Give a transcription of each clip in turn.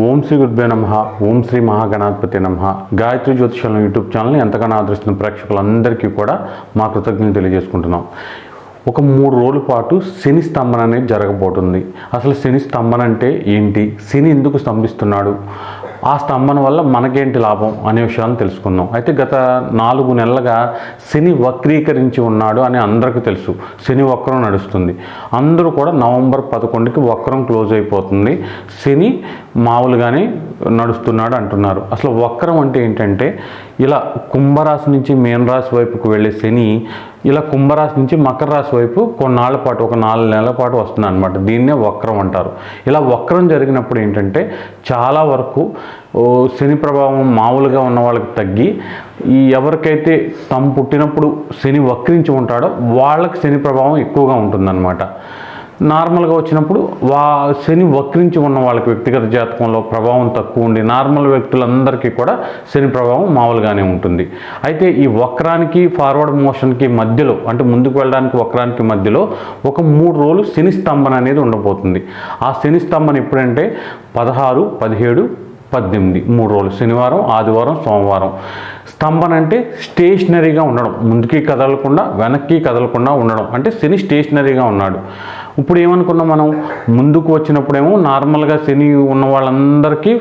ఓం శ్రీ గురుభ్యో నమ ఓం శ్రీ మహాగణాధిపతి నమ. గాయత్రి జ్యోతిషాలం యూట్యూబ్ ఛానల్ని ఎంతగానో ఆదరిస్తున్న ప్రేక్షకులందరికీ కూడా మా కృతజ్ఞతలు తెలియజేసుకుంటున్నాం. ఒక మూడు రోజుల పాటు శని స్తంభన అనేది జరగబోతుంది. అసలు శని స్తంభన అంటే ఏంటి? శని ఎందుకు స్తంభిస్తున్నాడు? ఆ స్తంభన వల్ల మనకేంటి లాభం అనే విషయాలను తెలుసుకుందాం. అయితే గత నాలుగు నెలలుగా శని వక్రీకరించి ఉన్నాడు అని అందరికీ తెలుసు. శని వక్రం నడుస్తుంది. అందరూ కూడా నవంబర్ పదకొండుకి వక్రం క్లోజ్ అయిపోతుంది. శని మామూలుగానే నడుస్తున్నాడు అంటున్నారు. అసలు వక్రం అంటే ఏంటంటే ఇలా కుంభరాశి నుంచి మీన రాశి వైపుకు వెళ్ళే శని ఇలా కుంభరాశి నుంచి మకర రాశి వైపు కొన్నాళ్ళ పాటు ఒక నాలుగు నెలల పాటు వస్తుంది అనమాట దీన్నే వక్రం అంటారు. ఇలా వక్రం జరిగినప్పుడు ఏంటంటే చాలా వరకు శని ప్రభావం మామూలుగా ఉన్న వాళ్ళకి తగ్గి ఈ ఎవరికైతే తాము పుట్టినప్పుడు శని వక్రించి ఉంటాడో వాళ్ళకి శని ప్రభావం ఎక్కువగా ఉంటుందన్నమాట. నార్మల్గా వచ్చినప్పుడు వా శని వక్రించి ఉన్న వాళ్ళకి వ్యక్తిగత జాతకంలో ప్రభావం తక్కువ ఉండి నార్మల్ వ్యక్తులందరికీ కూడా శని ప్రభావం మామూలుగానే ఉంటుంది. అయితే ఈ వక్రానికి ఫార్వర్డ్ మోషన్కి మధ్యలో అంటే ముందుకు వెళ్ళడానికి వక్రానికి మధ్యలో ఒక మూడు రోజులు శని స్తంభన అనేది ఉండబోతుంది. ఆ శని స్తంభన ఎప్పుడంటే పదహారు పదిహేడు పద్దెనిమిది. మూడు రోజులు. శనివారం ఆదివారం సోమవారం. స్తంభన అంటే స్టేషనరీగా ఉండడం. ముందుకి కదలకుండా వెనక్కి కదలకుండా ఉండడం. అంటే శని స్టేషనరీగా ఉన్నాడు. ఇప్పుడు ఏమనుకున్నాం మనం? ముందుకు వచ్చినప్పుడేమో నార్మల్గా శని ఉన్న వాళ్ళందరికీ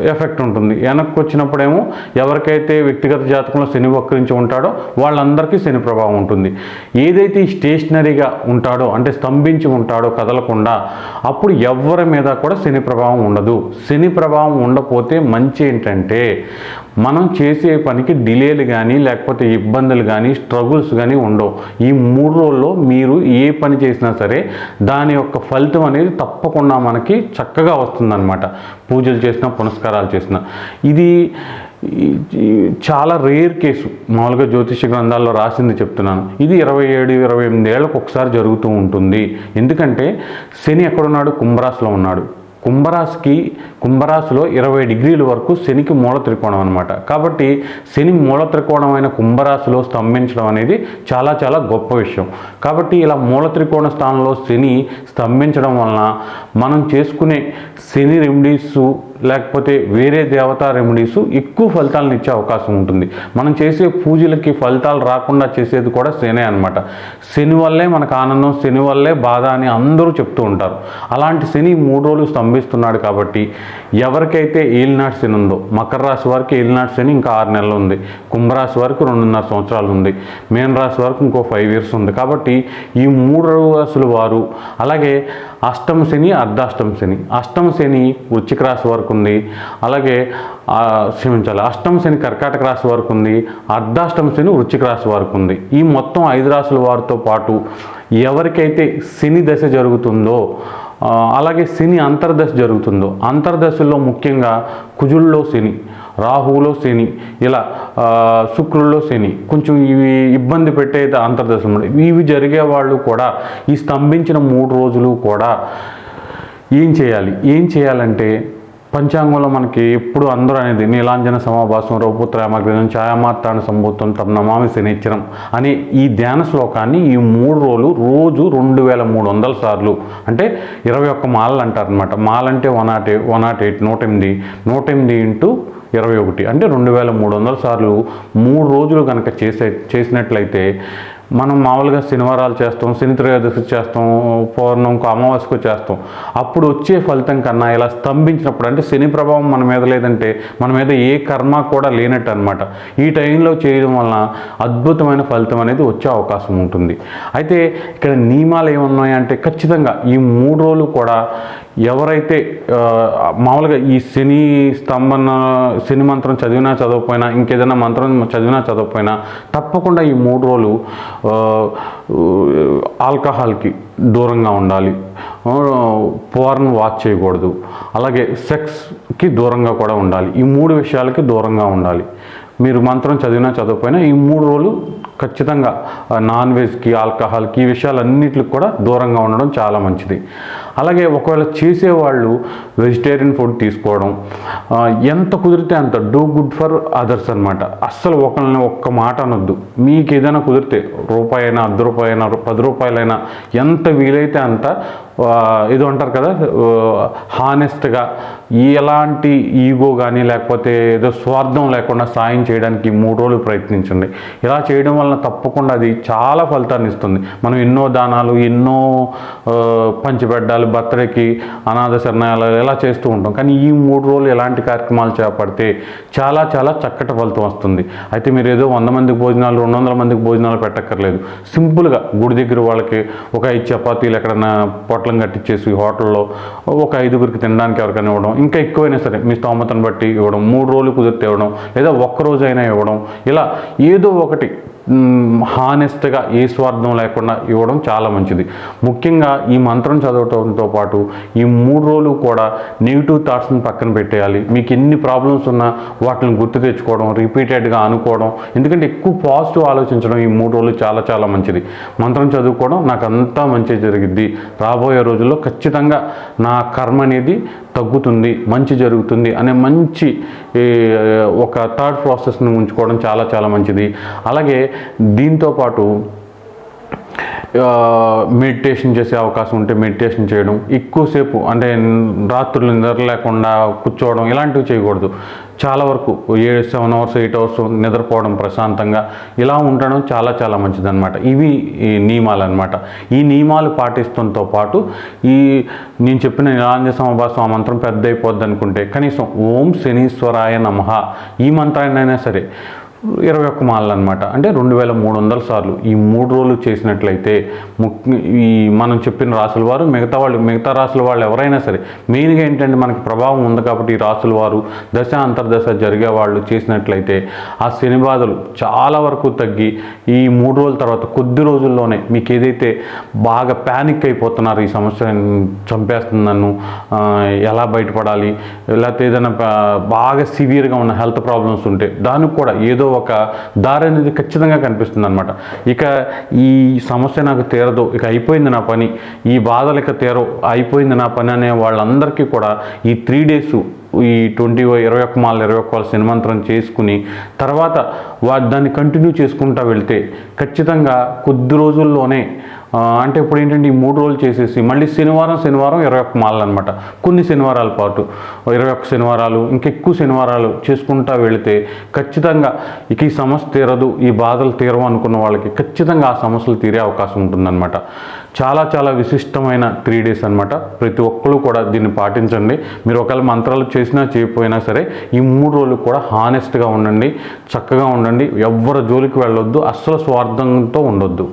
ఎఫెక్ట్ ఉంటుంది. వెనక్కి వచ్చినప్పుడేమో ఎవరికైతే వ్యక్తిగత జాతకంలో శని వక్రించి ఉంటాడో వాళ్ళందరికీ శని ప్రభావం ఉంటుంది. ఏదైతే స్టేషనరీగా ఉంటాడో అంటే స్తంభించి ఉంటాడో కదలకుండా అప్పుడు ఎవరి మీద కూడా శని ప్రభావం ఉండదు. శని ప్రభావం ఉండకపోతే మంచి ఏంటంటే మనం చేసే పనికి డిలేలు కానీ లేకపోతే ఇబ్బందులు కానీ స్ట్రగుల్స్ కానీ ఉండవు. ఈ మూడు రోజుల్లో మీరు ఏ పని చేసినా సరే దాని యొక్క ఫలితం అనేది తప్పకుండా మనకి చక్కగా వస్తుందన్నమాట. పూజలు చేసినా పునస్కారాలు చేసినా. ఇది చాలా రేర్ కేసు మామూలుగా జ్యోతిష గ్రంథాల్లో రాసింది చెప్తున్నాను. ఇది ఇరవై ఏడు ఇరవై ఎనిమిది ఏళ్ళకు ఒకసారి జరుగుతూ ఉంటుంది. ఎందుకంటే శని ఎక్కడున్నాడు? కుంభరాశిలో ఉన్నాడు. కుంభరాశికి కుంభరాశిలో ఇరవై డిగ్రీల వరకు శనికి మూల త్రికోణం అనమాట కాబట్టి శని మూల త్రికోణమైన కుంభరాశిలో స్తంభించడం అనేది చాలా చాలా గొప్ప విషయం. కాబట్టి ఇలా మూల త్రికోణ స్థానంలో శని స్తంభించడం వలన మనం చేసుకునే శని రెమెడీస్ లేకపోతే వేరే దేవతా రెమెడీస్ ఎక్కువ ఫలితాలను ఇచ్చే అవకాశం ఉంటుంది. మనం చేసే పూజలకి ఫలితాలు రాకుండా చేసేది కూడా శనే అనమాట శని వల్లే మనకు ఆనందం శని వల్లే బాధ అని అందరూ చెప్తూ ఉంటారు. అలాంటి శని మూడు రోజులు స్తంభిస్తున్నాడు కాబట్టి ఎవరికైతే ఏలినాటి శని ఉందో మకర రాశి వారికి ఏలినాటి శని ఇంకా ఆరు నెలలు ఉంది. కుంభరాశి వరకు రెండున్నర సంవత్సరాలు ఉంది. మీన రాశి వరకు ఇంకో ఫైవ్ ఇయర్స్ ఉంది. కాబట్టి ఈ మూడు రాశుల వారు అలాగే అష్టమ శని అర్ధాష్టమ శని. అష్టమ శని వృచ్చిక రాశి వరకు ఉంది. అలాగే క్షమించాలి. అష్టమ శని కర్కాటక రాశి వరకు ఉంది. అర్ధాష్టమ శని వృచ్చిక రాశి వరకు ఉంది. ఈ మొత్తం ఐదు రాశుల వారితో పాటు ఎవరికైతే శని దశ జరుగుతుందో అలాగే శని అంతర్దశ జరుగుతుందో అంతర్దశలో ముఖ్యంగా కుజుల్లో శని. రాహువులో శని ఇలా శుక్రుల్లో శని కొంచెం ఇవి ఇబ్బంది పెట్టే అంతర్దశలు ఇవి జరిగే వాళ్ళు కూడా ఈ స్తంభించిన మూడు రోజులు కూడా ఏం చేయాలి? ఏం చేయాలంటే పంచాంగంలో మనకి ఎప్పుడు అందరూ అనేది నీలాంజన సమాభాసం రౌపుత్రామగ్రహం ఛాయామాత్రాన్ని సంభూతం తమ నమామి శనిచ్చరం అనే ఈ ధ్యాన శ్లోకాన్ని ఈ మూడు రోజులు రోజు రెండు వేల మూడు వందల సార్లు అంటే ఇరవై ఒక్క మాలలు అంటారనమాట మాలంటే one nought eight one nought eight నూట ఎనిమిది నూట ఎనిమిది ఇంటూ ఇరవై ఒకటి. అంటే రెండు వేల మూడు వందల సార్లు మూడు రోజులు కనుక చేసే చేసినట్లయితే మనం మామూలుగా శనివారాలు చేస్తాం శని త్రయోదశి చేస్తాం పౌర్ణంకు అమావాస్యకు చేస్తాం. అప్పుడు వచ్చే ఫలితం కన్నా ఇలా స్తంభించినప్పుడు అంటే శని ప్రభావం మన మీద లేదంటే మన మీద ఏ కర్మ కూడా లేనట్టు అనమాట ఈ టైంలో చేయడం వలన అద్భుతమైన ఫలితం అనేది వచ్చే అవకాశం ఉంటుంది. అయితే ఇక్కడ నియమాలు ఏమున్నాయంటే ఖచ్చితంగా ఈ మూడు రోజులు కూడా ఎవరైతే మామూలుగా ఈ శని స్తంభన శని మంత్రం చదివినా చదవకపోయినా ఇంకేదైనా మంత్రం చదివినా చదవకపోయినా తప్పకుండా ఈ మూడు రోజులు ఆల్కహాల్కి దూరంగా ఉండాలి. పోర్న్ వాచ్ చేయకూడదు. అలాగే సెక్స్కి దూరంగా కూడా ఉండాలి. ఈ మూడు విషయాలకి దూరంగా ఉండాలి. మీరు మంత్రం చదివినా చదవకపోయినా ఈ మూడు రోజులు ఖచ్చితంగా నాన్ వెజ్కి ఆల్కహాల్కి ఈ విషయాలన్నిటికి కూడా దూరంగా ఉండడం చాలా మంచిది. అలాగే ఒకవేళ చేసేవాళ్ళు వెజిటేరియన్ ఫుడ్ తీసుకోవడం ఎంత కుదిరితే అంత డూ గుడ్ ఫర్ అదర్స్ అనమాట అస్సలు ఒకరిని ఒక్క మాట అనొద్దు. మీకు ఏదైనా కుదిరితే రూపాయి అయినా అర్ధ రూపాయి అయినా పది రూపాయలైనా ఎంత వీలైతే అంత ఆ, ఏదో అంటారు కదా హానెస్ట్గా ఎలాంటి ఈగో కానీ లేకపోతే ఏదో స్వార్థం లేకుండా సాయం చేయడానికి మూడు రోజులు ప్రయత్నించండి. ఇలా చేయడం వలన తప్పకుండా అది చాలా ఫలితాన్ని ఇస్తుంది. మనం ఎన్నో దానాలు ఎన్నో ఆ, వాళ్ళ బర్త్డేకి అనాథ శరణాలయాలు ఇలా చేస్తూ ఉంటాం. కానీ ఈ మూడు రోజులు ఎలాంటి కార్యక్రమాలు చేపడితే చాలా చాలా చక్కటి ఫలితం వస్తుంది. అయితే మీరు ఏదో వంద మందికి భోజనాలు రెండు వందల మందికి భోజనాలు పెట్టక్కర్లేదు. సింపుల్గా గుడి దగ్గర వాళ్ళకి ఒక ఐదు చపాతీలు ఎక్కడైనా పొట్లం కట్టించేసి హోటల్లో ఒక ఐదుగురికి తినడానికి ఎవరికైనా ఇవ్వడం ఇంకా ఎక్కువైనా సరే మీ స్తోమతను బట్టి ఇవ్వడం మూడు రోజులు కుదిరితే ఇవ్వడం లేదా ఒక్క రోజైనా ఇవ్వడం ఇలా ఏదో ఒకటి హానెస్ట్గా ఏ స్వార్థం లేకుండా ఇవ్వడం చాలా మంచిది. ముఖ్యంగా ఈ మంత్రం చదవటంతో పాటు ఈ మూడు రోజులు కూడా నెగిటివ్ థాట్స్ని పక్కన పెట్టేయాలి. మీకు ఎన్ని ప్రాబ్లమ్స్ ఉన్నా వాటిని గుర్తు తెచ్చుకోవడం రిపీటెడ్గా అనుకోవడం ఎందుకంటే ఎక్కువ పాజిటివ్ ఆలోచించడం ఈ మూడు రోజులు చాలా చాలా మంచిది. మంత్రం చదువుకోవడం నాకు అంతా మంచి జరిగింది రాబోయే రోజుల్లో ఖచ్చితంగా నా కర్మ అనేది తగ్గుతుంది మంచి జరుగుతుంది అనే మంచి ఒక థర్డ్ ప్రాసెస్ని ఉంచుకోవడం చాలా చాలా మంచిది. అలాగే దీంతో పాటు మెడిటేషన్ చేసే అవకాశం ఉంటే మెడిటేషన్ చేయడం ఎక్కువసేపు అంటే రాత్రులు నిద్ర లేకుండా కూర్చోవడం ఇలాంటివి చేయకూడదు. చాలా వరకు a seven hours eight hours నిద్రపోవడం ప్రశాంతంగా ఇలా ఉండడం చాలా చాలా మంచిదన్నమాట. ఇవి ఈ నియమాలు అనమాట ఈ నియమాలు పాటిస్తుంతో పాటు ఈ నేను చెప్పిన నిలాంజ సమభాసం ఆ మంత్రం పెద్ద అయిపోద్ది అనుకుంటే కనీసం ఓం శనీశ్వరాయ నమః ఈ మంత్రాన్నైనా సరే ఇరవై ఒక్క మాలలు అనమాట అంటే రెండు వేల మూడు వందల సార్లు. ఈ మూడు రోజులు చేసినట్లయితే ఈ మనం చెప్పిన రాసుల వారు మిగతా వాళ్ళు మిగతా రాసుల వాళ్ళు ఎవరైనా సరే మెయిన్గా ఏంటంటే మనకి ప్రభావం ఉంది కాబట్టి ఈ రాసుల వారు దశ అంతర్దశ జరిగే వాళ్ళు చేసినట్లయితే ఆ శని బాధలు చాలా వరకు తగ్గి ఈ మూడు రోజుల తర్వాత కొద్ది రోజుల్లోనే మీకు ఏదైతే బాగా ప్యానిక్ అయిపోతున్నారు ఈ సమస్య చంపేస్తుంది నన్ను ఎలా బయటపడాలి లేకపోతే ఏదైనా బాగా సివియర్గా ఉన్న హెల్త్ ప్రాబ్లమ్స్ ఉంటే దానికి కూడా ఏదో ఒక దారి అనేది ఖచ్చితంగా కనిపిస్తుంది అనమాట ఇక ఈ సమస్య నాకు తీరదు ఇక అయిపోయింది నా పని. ఈ బాధలు ఇక తీరవు అయిపోయింది నా పని అనే వాళ్ళందరికీ కూడా ఈ త్రీ డేస్ ఈ ట్వంటీ ఇరవై ఒక్క మాల ఇరవై ఒక్క సినిమంత్రం చేసుకుని తర్వాత వా దాన్ని కంటిన్యూ చేసుకుంటా వెళ్తే ఖచ్చితంగా కొద్ది రోజుల్లోనే అంటే ఇప్పుడు ఏంటంటే ఈ మూడు రోజులు చేసేసి మళ్ళీ శనివారం శనివారం ఇరవై ఒక్క మాలలు అనమాట కొన్ని శనివారాల పాటు ఇరవై ఒక్క శనివారాలు ఇంకెక్కువ శనివారాలు చేసుకుంటా వెళితే ఖచ్చితంగా ఇక ఈ సమస్య తీరదు ఈ బాధలు తీరవు అనుకున్న వాళ్ళకి ఖచ్చితంగా ఆ సమస్యలు తీరే అవకాశం ఉంటుందన్నమాట. చాలా చాలా విశిష్టమైన త్రీ డేస్ అనమాట ప్రతి ఒక్కరు కూడా దీన్ని పాటించండి. మీరు ఒకవేళ మంత్రాలు చేసినా చేయకపోయినా సరే ఈ మూడు రోజులు కూడా హానెస్ట్గా ఉండండి. చక్కగా ఉండండి. ఎవ్వరి జోలికి వెళ్ళొద్దు. అస్సలు స్వార్థంతో ఉండొద్దు.